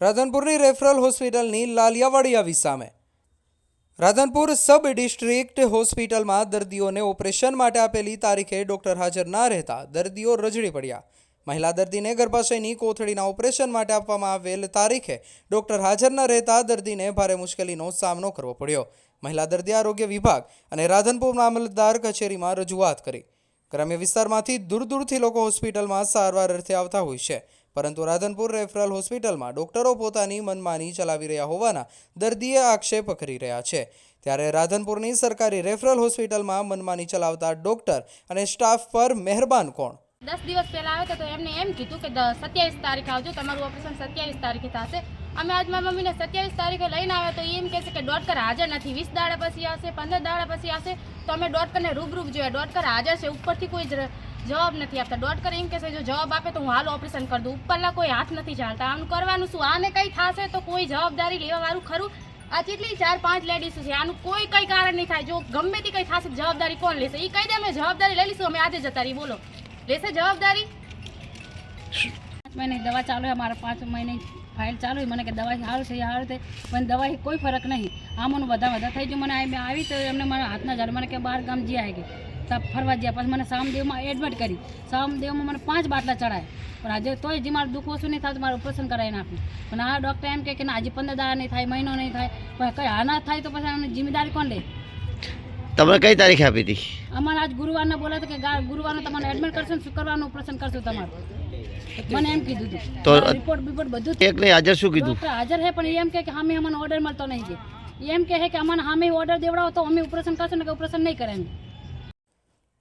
રાધનપુરની referral હોસ્પિટલની લાલિયાવાડી આવી સામે. રાધનપુર સબ ડિસ્ટ્રિક્ટ હોસ્પિટલમાં દર્દીઓને ઓપરેશન માટે આપેલી તારીખે ડોક્ટર હાજર ના રહેતા દર્દીઓ રજડી પડ્યા. મહિલા દર્દીને ગર્ભાશયની કોથળીના ઓપરેશન માટે આપવામાં આવેલ તારીખે ડોક્ટર હાજર ન રહેતા દર્દીને ભારે મુશ્કેલીનો સામનો કરવો પડ્યો. મહિલા દર્દી આરોગ્ય વિભાગ અને રાધનપુર મામલતદાર કચેરીમાં રજૂઆત કરી. ગ્રામ્ય વિસ્તારમાંથી દૂર દૂરથી લોકો હોસ્પિટલમાં સારવાર અર્થે આવતા હોય છે. પરંતુ રાધનપુર રેફરલ હોસ્પિટલમાં ડોક્ટરો પોતાની મનમાની ચલાવી રહ્યા હોવાના દર્દીએ આક્ષેપ કરી રહ્યા છે. ત્યારે રાધનપુરની સરકારી રેફરલ હોસ્પિટલમાં મનમાની ચલાવતા ડોક્ટર અને સ્ટાફ પર મહેરબાન કોણ? દસ દિવસ પહેલા આવ્યો તો એમને એમ કીધું કે સત્યાવીસ તારીખ આવજો, તમારું ઓપરેશન સત્યાવીસ તારીખે થશે. અમે આજ મારા મમ્મીને સત્યાવીસ તારીખે લઈને આવ્યા તો એમ કહે છે કે ડોક્ટર હાજર નથી. વીસ દાડા પછી આવશે, પંદર દાડા પછી આવશે, તો અમે ડોક્ટરને રૂબરૂ જોઈએ ડોક્ટર હાજર છે, ઉપરથી કોઈ જવાબ નથી આપતા. ડોટકર એમ કહેશે જો જવાબ આપે તો હું હાલ ઓપરેશન કરી દઉં. ઉપરના કોઈ હાથ નથી ચાલતા. આમ કરવાનું શું? આને કંઈ થશે તો કોઈ જવાબદારી લેવા વાળું ખરું? આ જેટલી ચાર પાંચ લેડીઝ છે, આનું કોઈ કંઈ કારણ નહીં થાય. જો ગમે તે કંઈ થશે જવાબદારી કોણ લેશે? એ કહી દે, અમે જવાબદારી લઈ લઈશું, અમે આજે જતા રહી બોલો. લેશે જવાબદારી? મહિને દવા ચાલુ છે મારા પાંચ મહિને ફાઇલ ચાલુ મને કે દવા સારું છે સારું છે પણ દવાથી કોઈ ફરક નહીં. આમાંનું બધા બધા થઈ ગયું. મને આ- મેં આવી તો એમને મારા હાથના ઝાડ મને કે બહાર ગામ જી આવી ગઈ તબ ફરવા ગયા. પછી મને સામદેવમાં એડમિટ કરી. સામદેવમાં મને પાંચ બાટલા ચડાય. પણ આજે તોય જે મારું દુઃખ ઓછું નહીં થાય તો મારું ઓપરેશન કરાવી આપ્યું પણ આ ડૉક્ટર એમ કે ના આજે પંદર દાડા નહીં થાય મહિનો નહીં થાય. પણ કંઈ આ ના થાય તો પછી એમની જિમ્મેદારી કોણ લે? તમને કઈ તારીખે આપી હતી? અમારે આજ ગુરુવારના બોલાતો કે ગુરુવારનું તમારે એડમિટ કરશો ને શુક્રવારનું ઓપરેશન કરશું તમારું. મને એમ કીધું હતું તો- રિપોર્ટ બિપોર્ટ બધું એક નહીં હાજર શું કીધું? ડોક્ટર હાજર છે પણ એમ કહે કે સામે અમને ઓર્ડર મળતો નહીં કે એમ કહે કે અમને સામે ઓર્ડર દેવડાવો તો અમે ઓપરેશન કરશું ને કે ઓપરેશન નહીં કરે એમ.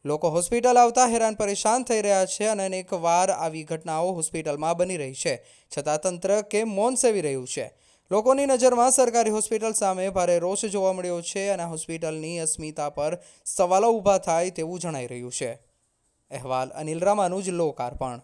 લોકો હોસ્પિટલ આવતા હેરાન પરેશાન થઈ રહ્યા છે અને અનેક વાર આવી ઘટનાઓ હોસ્પિટલમાં બની રહી છે. છતાં તંત્ર કે મૌન સેવી રહ્યું છે. લોકોની નજરમાં સરકારી હોસ્પિટલ સામે ભારે રોષ જોવા મળ્યો છે અને હોસ્પિટલની અસ્મિતા પર સવાલો ઊભા થાય તેવું જણાઈ રહ્યું છે. અહેવાલ અનિલ રામાનુજ લોકાર્પણ.